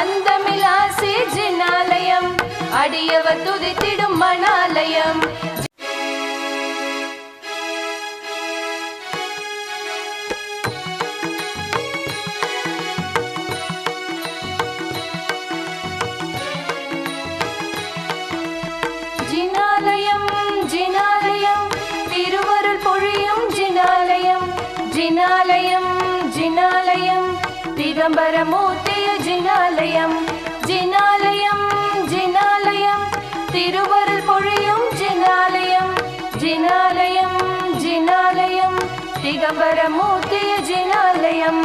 அந்தமிலாசி ஜினாலயம். அடியவர் துதித்திடும் மணாலயம். ஜினாலயம் ஜினாலயம். திகம்பரமூர்த்திய ஜினாலயம் ஜினாலயம் ஜினாலயம் திருவருள் பொழியும் ஜினாலயம் ஜினாலயம் ஜினாலயம் திகம்பரமூர்த்திய ஜினாலயம்.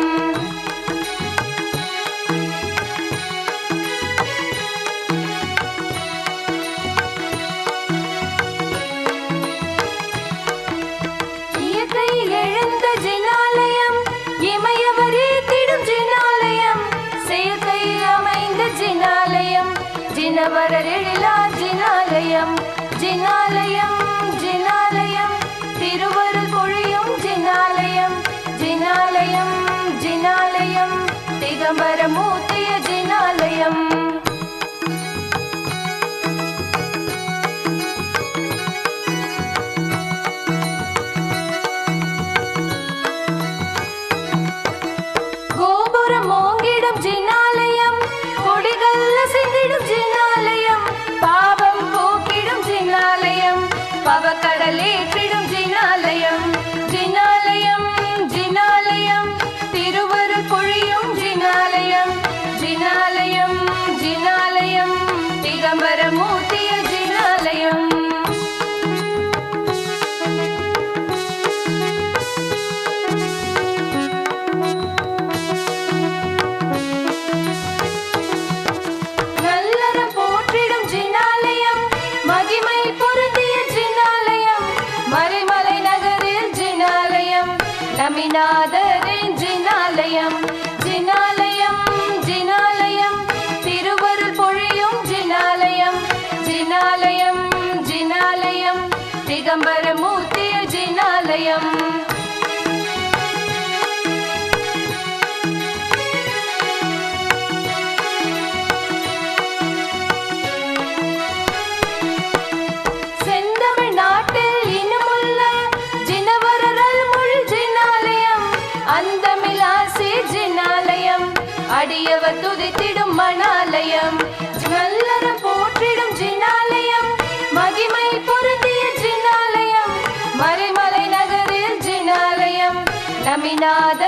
ജിനാലയം ജിനാലയം തിരുവരു കൊഴിയും ജിനാലയം ജിനാലയം ജിനാലയം തികംബരമൂത്ത தமிநாதரேஞ்சினாலயம் அடியவர் துதித்திடும் மணாலயம். நல்லற போற்றிடும் ஜினாலயம். மகிமை பொருந்திய ஜினாலயம். மறைமலை நகரில் ஜினாலயம். தமிநாத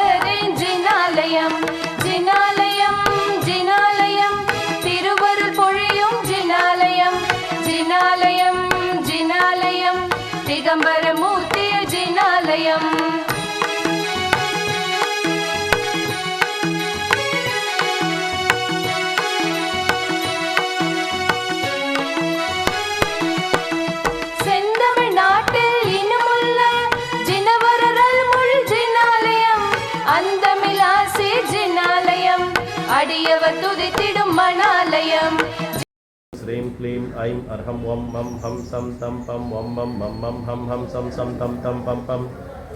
ஆடியவர் துதித்திடும் மணாலயம் ஸ்ரீம் க்ளீம் ஐம் அர்ஹம் ஒம் மம் ஹம் சம் தம் பம் ஒம் மம் மம் மம் ஹம் ஹம் சம் சம் தம் தம் பம் பம்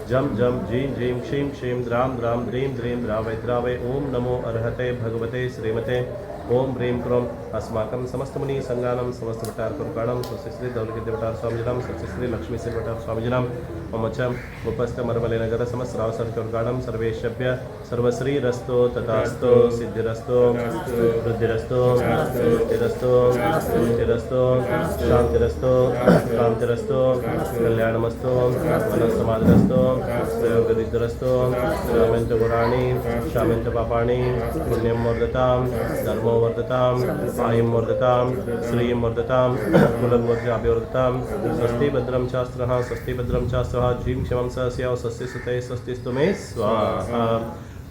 ஜம் ஜம் ஜீம் ஜீம் க்ஷீம் க்ஷீம் திராம் திராம் த்ரீம் த்ரீம் திராவை திராவை ஓம் நமோ அர்ஹதே பகவதே ஸ்ரீமதே ఓం హ్రీం క్రోం అస్మాకం సమస్తముని సంగానం సమస్త భటార్ కురుకాణం స్వస్తి శ్రీ దౌలకిద్ది భటార్ స్వామిజనం స్వస్తి శ్రీ లక్ష్మీ శ్రీ భటార్ స్వామిజనం उपस्थमर्मलेनगर समस्रावसर कुरुकाणं सर्वेशभ्य सर्वश्रीरस्तो तथास्तो सिद्धिरस्तो, वृद्धिरस्तो मुक्तिरस्तो मुक्तिरस्तो शान्तिरस्तो शान्तिरस्तो, कल्याणमस्तो मनस्समाधिरस्तो प्रयोगदिद्रस्तो श्यामञ्च गुणानि श्यामञ्च पापाणि पुण्यं वर्धतां, धर्मो वर्धतां, आयुं वर्धतां श्रियं वर्धतां कुलं वर्जाभिवर्धतां स्वस्ति भद्रं शास्त्रः स्वस्ति भद्रं शास्त्रः जीं क्षमं सहस्याव स्वस्ति सुते स्वस्ति स्तु मे स्वाहा।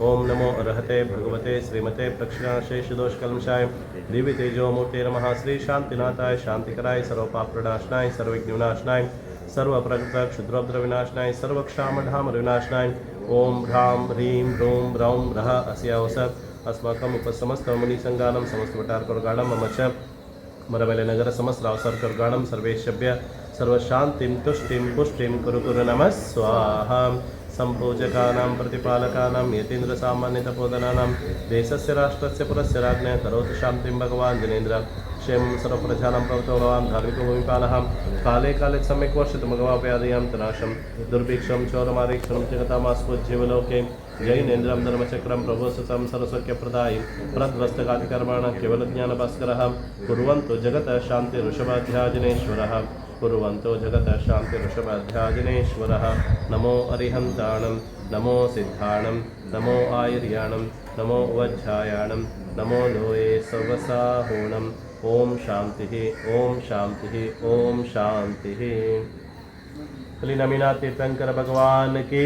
ओम नमो अर्हते भगवते श्रीमते प्रक्षिणाशेषदोषकल्मषाय दिव्य तेजो मूर्ते नमः। श्री शांतिनाथाय शांतिकराय सर्वपाप्रणाशनाय सर्वविघ्नविनाशनाय सर्वप्रकृत क्षुद्रोद्र विनाशनाय सर्वक्षामढाम विनाशनाय ओम ह्रां ह्रीं ह्रूं रौं रः अस्यावस अस्माकम् उपसमस्त मुनिसङ्गानं समस्तवटार्कुर्गाणं मम च। मरवलनगर समस्रावसर्कर्गाणं सर्वेशभ्य सर्वशान्तिं तुष्टिं पुष्टिं कुरु कुरु नमः। स्वाहा सम्पूजकानां प्रतिपालकानां, यतीन्द्रसामान्यतपोधनानां, देशस्य, राष्ट्रस्य, पुरस्य राज्ञः करोतु शान्तिं भगवान् जनेन्द्र। क्षेम सर्वप्रजानां प्रवतो धार्मिको भूमिपालः काले काले सम्यक् वर्षतु भगवाप्यादयां तनाशं। दुर्भिक्षं चौरमारीक्षणं जगतामास्पुज्जीवलोके जैनेन्द्रं धर्मचक्रं सरस्वत्यप्रदायि, प्रध्वस्तकादिकर्माण, केवलज्ञानभास्करः। कुर्वन्तु जगतः शान्तिऋषभाध्याजनेश्वरः कुर्वन्तो जगतः शान्तिऋषभाध्याजनेश्वरः नमो अरिहन्ताणं, नमो सिद्धाणं, नमो आयुर्याणं, नमो वज्झायाणं नमो लोये सवसाहोणम् ॐ शान्तिः ॐ शान्तिः ॐ शान्तिः। कलिनमीना तीर्थंकर भगवान की